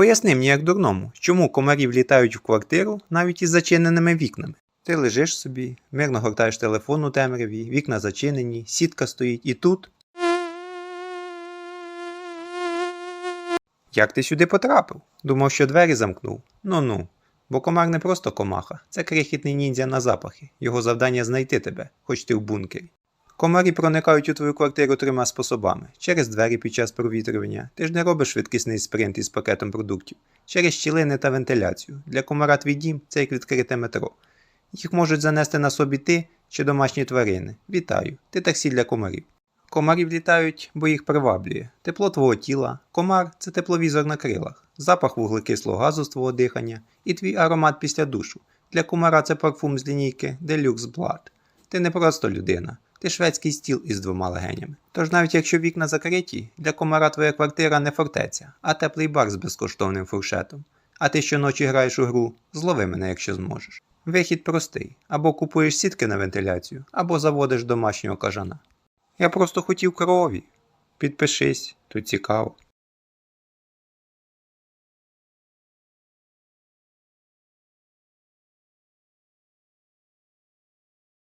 поясни мені як дурному, чому комарі влітають в квартиру навіть із зачиненими вікнами. Ти лежиш собі, мирно гортаєш телефон у темряві, вікна зачинені, сітка стоїть і тут. Як ти сюди потрапив? Думав, що двері замкнув. Ну ну. Бо комар не просто комаха, це крихітний ніндзя на запахи. Його завдання знайти тебе, хоч ти в бункері. Комарі проникають у твою квартиру трьома способами: через двері під час провітрювання. Ти ж не робиш швидкісний спринт із пакетом продуктів, через щілини та вентиляцію. Для комара твій дім це як відкрите метро. Їх можуть занести на собі ти чи домашні тварини. Вітаю, ти таксі для комарів. Комарі влітають, бо їх приваблює. Тепло твого тіла, комар це тепловізор на крилах, запах вуглекислого газу з твого дихання і твій аромат після душу. Для комара це парфум з лінійки Deluxe Blood. Ти не просто людина, ти шведський стіл із двома легенями. Тож навіть якщо вікна закриті, для комара твоя квартира не фортеця, а теплий бар з безкоштовним фуршетом. А ти щоночі граєш у гру, злови мене, якщо зможеш. Вихід простий: або купуєш сітки на вентиляцію, або заводиш домашнього кажана. Я просто хотів крові. Підпишись, тут цікаво.